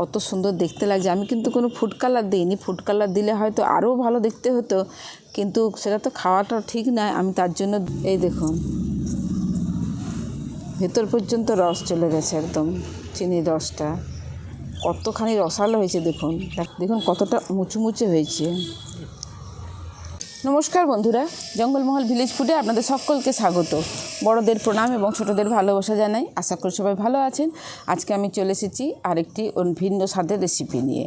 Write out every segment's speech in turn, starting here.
কত সুন্দর দেখতে লাগছে। আমি কিন্তু কোনো ফুড কালার দিইনি। ফুড কালার দিলে হয়তো আরও ভালো দেখতে হতো। কিন্তু সেটা তো খাওয়াটা ঠিক নয়। আমি তার জন্য এই দেখুন। ভেতর পর্যন্ত রস চলে গেছে একদম। চিনির রসটা। কতখানি রসালো হয়েছে দেখুন। দেখুন কতটা মুচুমুচে হয়েছে। নমস্কার বন্ধুরা, জঙ্গলমহল ভিলেজ ফুডে আপনাদের সকলকে স্বাগত। বড়দের প্রণাম এবং ছোটদের ভালোবাসা জানাই। আশা করি সবাই ভালো আছেন। আজকে আমি চলে এসেছি আরেকটি ভিন্ন স্বাদের রেসিপি নিয়ে।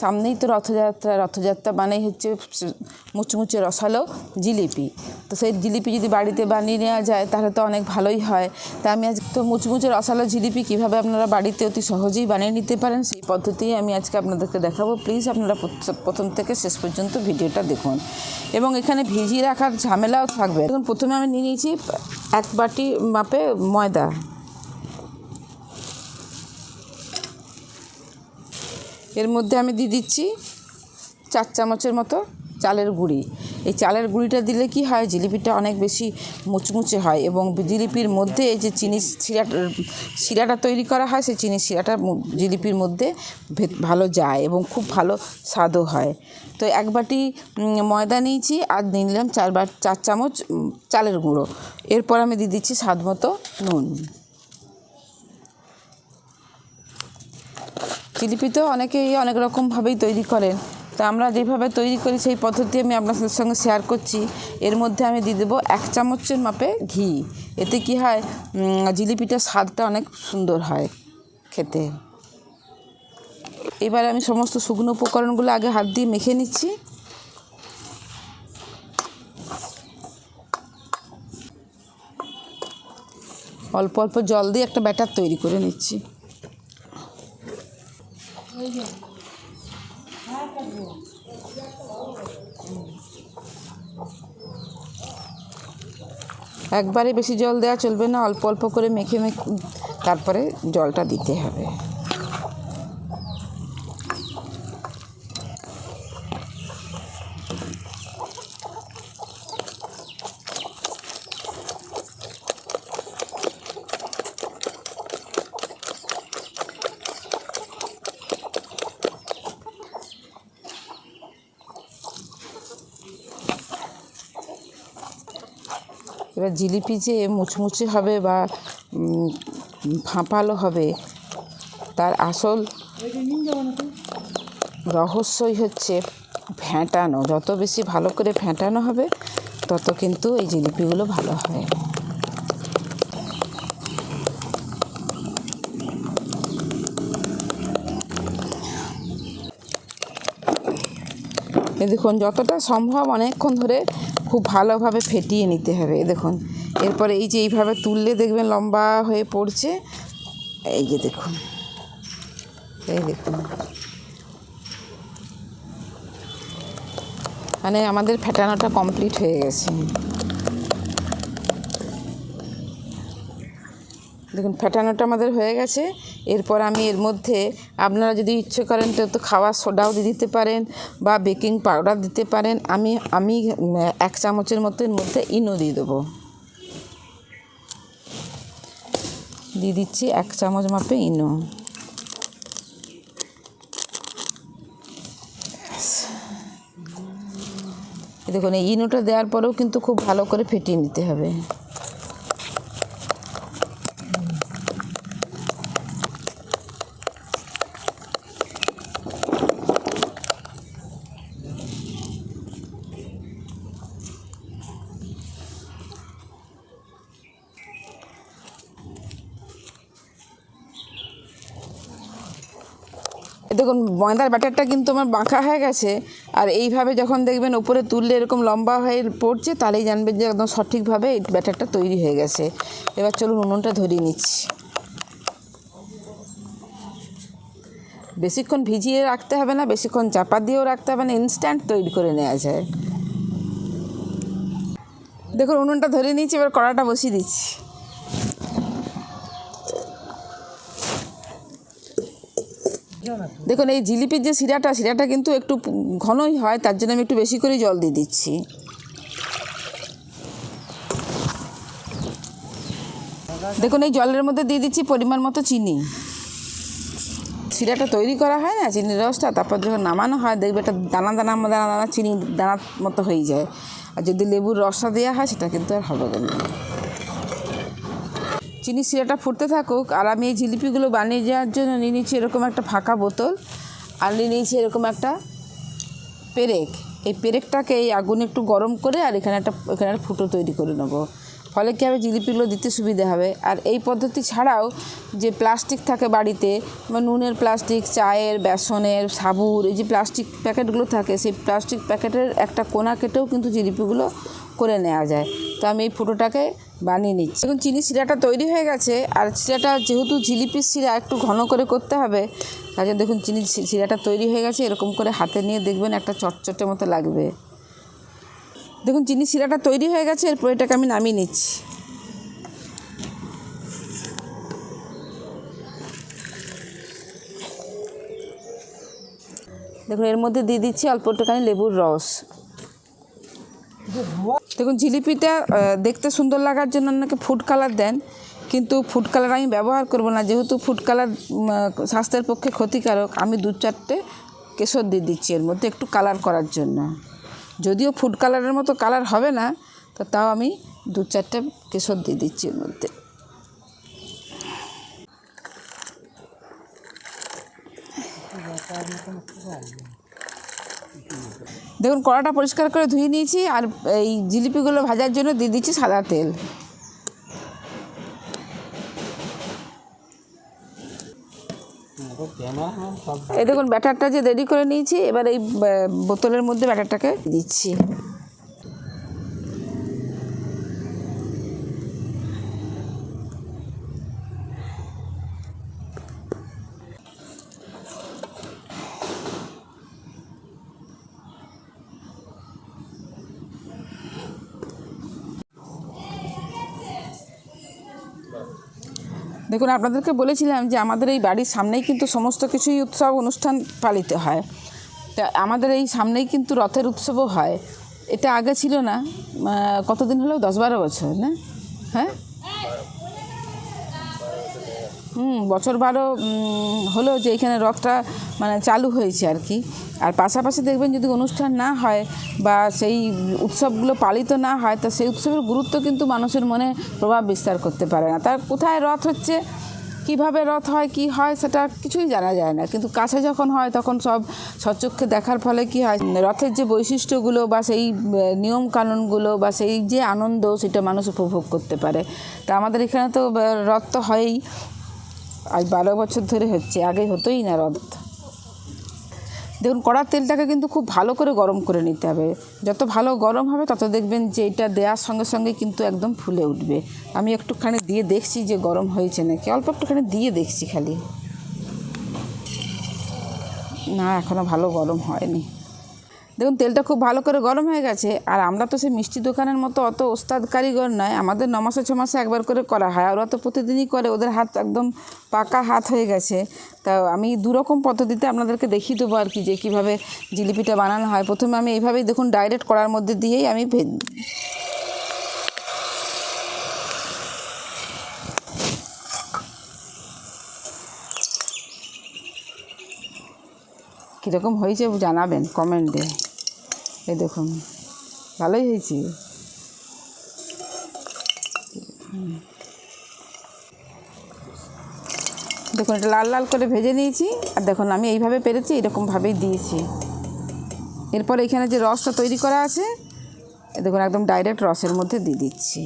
সামনেই তো রথযাত্রা রথযাত্রা মানেই হচ্ছে মুচমুচে রসালো জিলিপি। তো সেই জিলিপি যদি বাড়িতে বানিয়ে নেওয়া যায়, তাহলে তো অনেক ভালোই হয়। তা আমি আজ তো মুচমুচে রসালো জিলিপি কীভাবে আপনারা বাড়িতে অতি সহজেই বানিয়ে নিতে পারেন, সেই পদ্ধতি আমি আজকে আপনাদেরকে দেখাবো। প্লিজ আপনারা প্রথম থেকে শেষ পর্যন্ত ভিডিওটা দেখুন। এবং এখানে ভিজিয়ে রাখার ঝামেলাও থাকবে। এখন প্রথমে আমি নিয়ে নিয়েছি এক বাটি মাপে ময়দা। এর মধ্যে আমি দিয়ে দিচ্ছি চার চামচের মতো চালের গুঁড়ি। এই চালের গুঁড়িটা দিলে কি হয়, জিলিপিটা অনেক বেশি মুচমুচে হয় এবং জিলিপির মধ্যে এই যে চিনি শিরাটা শিরাটা তৈরি করা হয়, সেই চিনি শিরাটা জিলিপির মধ্যে ভালো যায় এবং খুব ভালো স্বাদও হয়। তো এক বাটি ময়দা নিয়েছি আর নিলাম চার বার চার চামচ চালের গুঁড়ো। এরপর আমি দিয়ে দিচ্ছি স্বাদ মতো নুন। জিলিপি তো অনেকেই অনেক রকমভাবেই তৈরি করেন তা আমরা যেভাবে তৈরি করি, সেই পদ্ধতি আমি আপনাদের সঙ্গে শেয়ার করছি। এর মধ্যে আমি দিয়ে দেবো এক চামচের মাপে ঘি। এতে কি হয় জিলিপিটার স্বাদটা অনেক সুন্দর হয় খেতে। এবার আমি সমস্ত শুকনো উপকরণগুলো আগে হাত দিয়ে মেখে নিচ্ছি। অল্প অল্প জল দিয়ে একটা ব্যাটার তৈরি করে নিচ্ছি। একবারে বেশি জল দেওয়া চলবে না, অল্প অল্প করে মেখে মেখে, তারপরে জলটা দিতে হবে। এবার জিলিপি যে মুচমুচে হবে বা ফাঁপালো হবে, তার আসল রহস্যই হচ্ছে ফ্যাটানো যত বেশি ভালো করে ফ্যাটানো হবে, তত কিন্তু এই জিলিপিগুলো ভালো হয় দেখুন, যতটা সম্ভব অনেকক্ষণ ধরে খুব ভালোভাবে ফেটিয়ে নিতে হবে দেখুন। এরপরে এই যে এইভাবে তুললে দেখবেন লম্বা হয়ে পড়ছে। এই যে দেখুন, এই দেখুন। মানে আমাদের ফেটানোটা কমপ্লিট হয়ে গেছে। দেখুন, ফেটানোটা আমাদের হয়ে গেছে। এরপর আমি এর মধ্যে, আপনারা যদি ইচ্ছে করেন তো তো খাওয়ার সোডাও দিতে পারেন বা বেকিং পাউডার দিতে পারেন। আমি আমি এক চামচের মতো এর মধ্যে ইনো দিয়ে দেবো। দিয়ে দিচ্ছি এক চামচ মাপে ইনো। দেখুন, এই ইনোটা দেওয়ার পরেও কিন্তু খুব ভালো করে ফেটিয়ে নিতে হবে। দেখুন, ময়দার ব্যাটারটা কিন্তু আমার বাঁকা হয়ে গেছে। আর এইভাবে যখন দেখবেন ওপরে তুললে এরকম লম্বা হয়ে পড়ছে, তাহলেই জানবেন যে একদম সঠিকভাবে এই ব্যাটারটা তৈরি হয়ে গেছে। এবার চলুন উনুনটা ধরিয়ে নিচ্ছি। বেশিক্ষণ ভিজিয়ে রাখতে হবে না, বেশিক্ষণ চাপা দিয়েও রাখতে হবে না ইনস্ট্যান্ট তৈরি করে নেওয়া যায়। দেখুন, উনুনটা ধরে নিয়েছি, এবার কড়াটা বসিয়ে দিচ্ছি। দেখুন, এই জিলিপির যে শিরাটা শিরাটা কিন্তু একটু ঘনই হয়, তার জন্য আমি একটু বেশি করে জল দিয়ে দিচ্ছি। দেখুন, এই জলের মধ্যে দিয়ে দিচ্ছি পরিমাণ মতো চিনি। সিরাটা তৈরি করা হয় না, চিনির রসটা, তারপর যখন নামানো হয়, দেখবে একটা দানা দানা দানা দানা, চিনি দানার মতো হয়ে যায়। আর যদি লেবুর রসটা দেওয়া হয়, সেটা কিন্তু আর হবে না। চিনি সিরাটা ফুটতে থাকুক, আর আমি এই জিলিপিগুলো বানিয়ে যাওয়ার জন্য নিয়ে নিচ্ছি এরকম একটা ফাঁকা বোতল, আর নিয়ে নিয়েছি এরকম একটা পেরেক। এই পেরেকটাকে এই আগুনে একটু গরম করে, আর এখানে একটা এখানে একটা ফুটো তৈরি করে নেব। ফলে কী হবে? জিলিপিগুলো দিতে সুবিধা হবে। আর এই পদ্ধতি ছাড়াও যে প্লাস্টিক থাকে বাড়িতে নুনের প্লাস্টিক, চায়ের, বেসনের, সাবুর, এই যে প্লাস্টিক প্যাকেটগুলো থাকে, সেই প্লাস্টিক প্যাকেটের একটা কোনা কেটেও কিন্তু জিলিপিগুলো করে নেওয়া যায়। তো আমি এই ফুটোটাকে বানিয়ে নিচ্ছি। এখন চিনি শিরাটা তৈরি হয়ে গেছে। আর শিরাটা যেহেতু জিলিপির শিরা, একটু ঘন করে করতে হবে। কাজে দেখুন, চিনি শিরাটা তৈরি হয়ে গেছে। এরকম করে হাতে নিয়ে দেখবেন একটা চটচটে মতো লাগবে। দেখুন, চিনি শিরাটা তৈরি হয়ে গেছে। এরপর এটাকে আমি নামিয়ে নিচ্ছি। দেখুন, এর মধ্যে দিয়ে দিচ্ছি অল্প একটুখানি লেবুর রস। দেখুন, জিলিপিটা দেখতে সুন্দর লাগার জন্য অনেকে ফুড কালার দেন, কিন্তু ফুড কালার আমি ব্যবহার করব না। যেহেতু ফুড কালার স্বাস্থ্যের পক্ষে ক্ষতিকারক, আমি দু চারটে কেশর দিয়ে দিচ্ছি এর মধ্যে একটু কালার করার জন্য। যদিও ফুড কালারের মতো কালার হবে না, তো তাও আমি দু চারটে কেশর দিয়ে দিচ্ছি এর মধ্যে। দেখুন, কড়াটা পরিষ্কার করে ধুয়ে নিয়েছি আর এই জিলিপিগুলো ভাজার জন্য দিয়ে দিচ্ছি সাদা তেল। এই দেখুন, ব্যাটারটা যে রেডি করে নিয়েছি, এবার এই বোতলের মধ্যে ব্যাটারটাকে দিচ্ছি। দেখুন, আপনাদেরকে বলেছিলাম যে আমাদের এই বাড়ির সামনেই কিন্তু সমস্ত কিছুই উৎসব অনুষ্ঠান পালিত হয়। তা আমাদের এই সামনেই কিন্তু রথের উৎসবও হয়। এটা আগে ছিল না। কতদিন হলো? দশ বারো বছর, না? হ্যাঁ? হুম, বছর বারো হলো যে এখানে রথটা মানে চালু হয়েছে আর কি। আর পাশাপাশি দেখবেন যদি অনুষ্ঠান না হয় বা সেই উৎসবগুলো পালিত না হয়, তা সেই উৎসবের গুরুত্ব কিন্তু মানুষের মনে প্রভাব বিস্তার করতে পারে না। তার কোথায় রথ হচ্ছে, কীভাবে রথ হয়, কি হয়, সেটা কিছুই জানা যায় না। কিন্তু কাছে যখন হয়, তখন সব সচক্ষে দেখার ফলে কি হয়, রথের যে বৈশিষ্ট্যগুলো বা সেই নিয়ম কানুনগুলো বা সেই যে আনন্দ, সেটা মানুষ উপভোগ করতে পারে। তা আমাদের এখানে তো রথ তো হয়ই। আজ বারো বছর ধরে হচ্ছে, আগে হতোই না রদ দেখুন, কড়ার তেলটাকে কিন্তু খুব ভালো করে গরম করে নিতে হবে। যত ভালো গরম হবে, তত দেখবেন যে এটা দেওয়ার সঙ্গে সঙ্গে কিন্তু একদম ফুলে উঠবে। আমি একটুখানি দিয়ে দেখছি যে গরম হয়েছে নাকি, অল্প একটুখানি দিয়ে দেখছি খালি। না এখনও ভালো গরম হয়নি। দেখুন, তেলটা খুব ভালো করে গরম হয়ে গেছে, আর আমরা তো সেই মিষ্টি দোকানের মতো অত ওস্তাদ কারিগর নয়, আমাদের ন মাসে ছ মাসে একবার করে করা হয় ওরা তো প্রতিদিনই করে, ওদের হাত একদম পাকা হাত হয়ে গেছে। তা আমি দুরকম পদ্ধতিতে আপনাদেরকে দেখিয়ে দেবো আর কি, যে কীভাবে জিলিপিটা বানানো হয়। প্রথমে আমি এইভাবেই দেখুন ডাইরেক্ট করার মধ্যে দিয়েই আমি কীরকম হয়েছে জানাবেন কমেন্টে। এই দেখুন, ভালোই হয়েছে। দেখুন, এটা লাল লাল করে ভেজে নিয়েছি, আর দেখুন, আমি এইভাবে পেরেছি, এরকমভাবেই দিয়েছি। এরপর এখানে যে রসটা তৈরি করা আছে দেখুন, একদম ডাইরেক্ট রসের মধ্যে দিয়ে দিচ্ছি।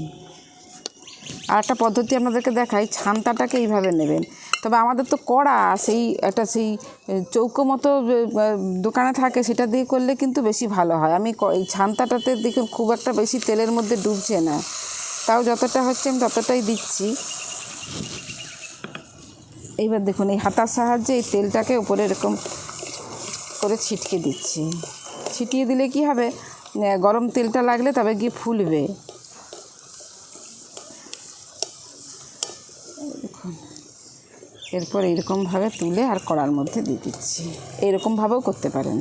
আর একটা পদ্ধতি আপনাদেরকে দেখাই, ছান্তাটাকে এইভাবে নেবেন। তবে আমাদের তো কড়া, সেই একটা সেই চৌকো মতো দোকানে থাকে সেটা দিয়ে করলে কিন্তু বেশি ভালো হয়। আমি এই ছান্তাটাতে দেখুন খুব একটা বেশি তেলের মধ্যে ডুবছে না। তাও যতটা হচ্ছে আমি ততটাই দিচ্ছি। এইবার দেখুন, এই হাতার সাহায্যে এই তেলটাকে উপরে এরকম করে ছিটকে দিচ্ছি। ছিটিয়ে দিলে কি হবে? গরম তেলটা লাগলে তবে গিয়ে ফুলবে। এরপর এইরকমভাবে তুলে আর কড়ার মধ্যে দিয়ে দিচ্ছি। এইরকমভাবেও করতে পারেন।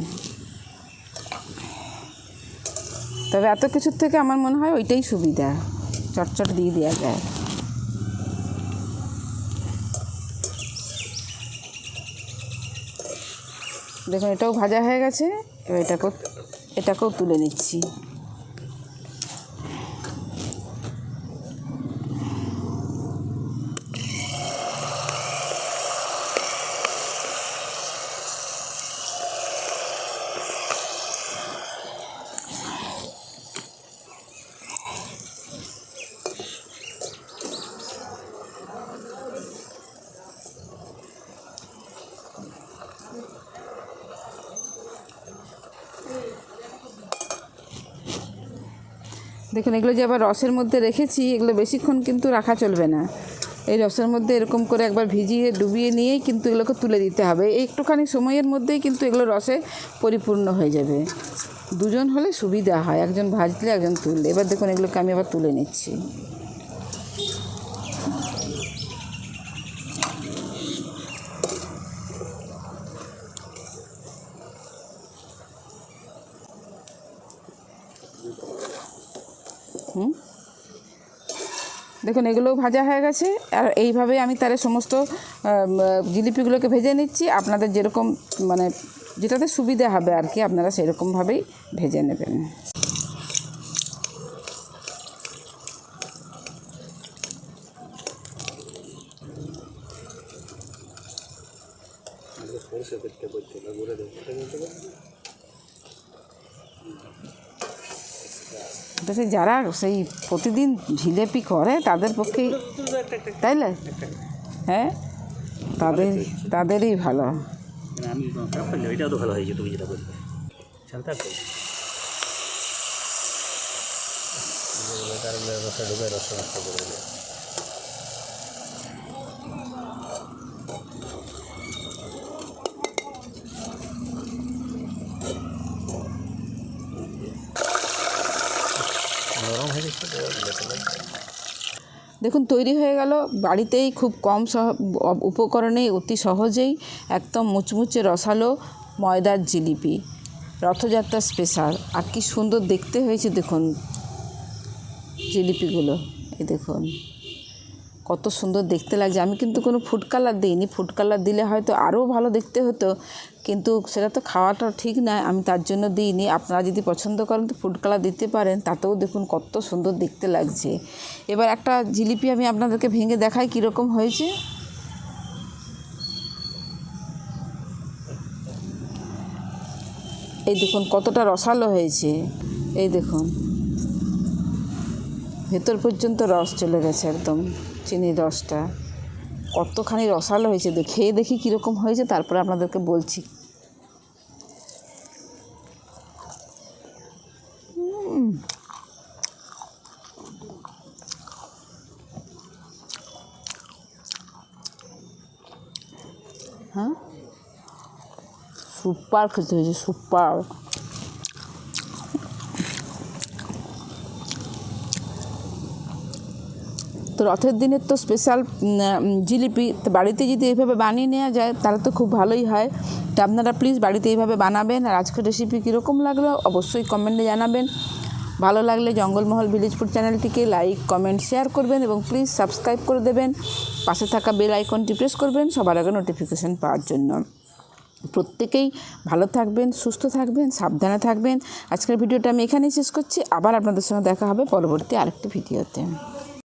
তবে এত কিছুর থেকে আমার মনে হয় ওইটাই সুবিধা। চটচট দিয়ে দেওয়া যায়। দেখুন, এটাও ভাজা হয়ে গেছে। এবার এটাকেও এটাকেও তুলে নিচ্ছি। দেখুন, এগুলো যে আবার রসের মধ্যে রেখেছি, এগুলো বেশিক্ষণ কিন্তু রাখা চলবে না। এই রসের মধ্যে এরকম করে একবার ভিজিয়ে, ডুবিয়ে নিয়েই কিন্তু এগুলোকে তুলে দিতে হবে। একটুখানি সময়ের মধ্যেই কিন্তু এগুলো রসে পরিপূর্ণ হয়ে যাবে। দুজন হলে সুবিধা হয়, একজন ভাজলে একজন তুললে। এবার দেখুন, এগুলোকে আমি আবার তুলে নিচ্ছি। দেখুন, এগুলোও ভাজা হয়ে গেছে। আর এইভাবে আমি তার সমস্ত জিলিপিগুলোকে ভেজে নিচ্ছি। আপনাদের যেরকম মানে যেটাতে সুবিধা হবে আর কি, আপনারা সেরকমভাবেই ভেজে নেবেন। তো যারা সেই প্রতিদিন ঝিলেপি করে, তাদের পক্ষে তাই না? হ্যাঁ? তাদের, তাদেরই ভালো। ভালো হয়েছে তুমি যেটা বলবে দিলে নরম হয়ে গেছে তো লেটে লাগবে। দেখুন, তৈরি হয়ে গেল। বাড়িতেই খুব কম সহ, উপকরণে অতি সহজেই একদম মুচমুচে রসালো ময়দার জিলিপি। রথযাত্রা স্পেশাল আর কি সুন্দর দেখতে হয়েছে, দেখুন, জিলিপিগুলো। এই দেখুন। কত সুন্দর দেখতে লাগছে। আমি কিন্তু কোনো ফুড কালার দিইনি। ফুড কালার দিলে হয়তো আরও ভালো দেখতে হতো, কিন্তু সেটা তো খাওয়াটা ঠিক নয়। আমি তার জন্য দিইনি। আপনারা যদি পছন্দ করেন তো ফুড কালার দিতে পারেন। তাতেও দেখুন কত সুন্দর দেখতে লাগছে। এবার একটা জিলিপি আমি আপনাদেরকে ভেঙে দেখাই কীরকম হয়েছে। এই দেখুন কতটা রসালো হয়েছে। এই দেখুন। ভেতর পর্যন্ত রস চলে গেছে একদম। চিনির রসটা। কতখানি রসালো হয়েছে খেয়ে দেখি কীরকম হয়েছে, তারপরে আপনাদেরকে বলছি। হ্যাঁ? সুপার খেতে হয়েছে, সুপার। তো রথের দিনের তো স্পেশাল জিলিপি, তো বাড়িতে যদি এইভাবে বানিয়ে নেওয়া যায়, তাহলে তো খুব ভালোই হয়। তো আপনারা প্লিজ বাড়িতে এইভাবে বানাবেন। আর আজকের রেসিপি কীরকম লাগল, অবশ্যই কমেন্টে জানাবেন। ভালো লাগলে জঙ্গলমহল ভিলেজ ফুড চ্যানেলটিকে লাইক কমেন্ট শেয়ার করবেন এবং প্লিজ সাবস্ক্রাইব করে দেবেন। পাশে থাকা বেল আইকনটি প্রেস করবেন, সবার আগে নোটিফিকেশান পাওয়ার জন্য। প্রত্যেকেই ভালো থাকবেন, সুস্থ থাকবেন, সাবধানে থাকবেন। আজকের ভিডিওটা আমি এখানেই শেষ করছি। আবার আপনাদের সঙ্গে দেখা হবে পরবর্তী আরেকটি ভিডিওতে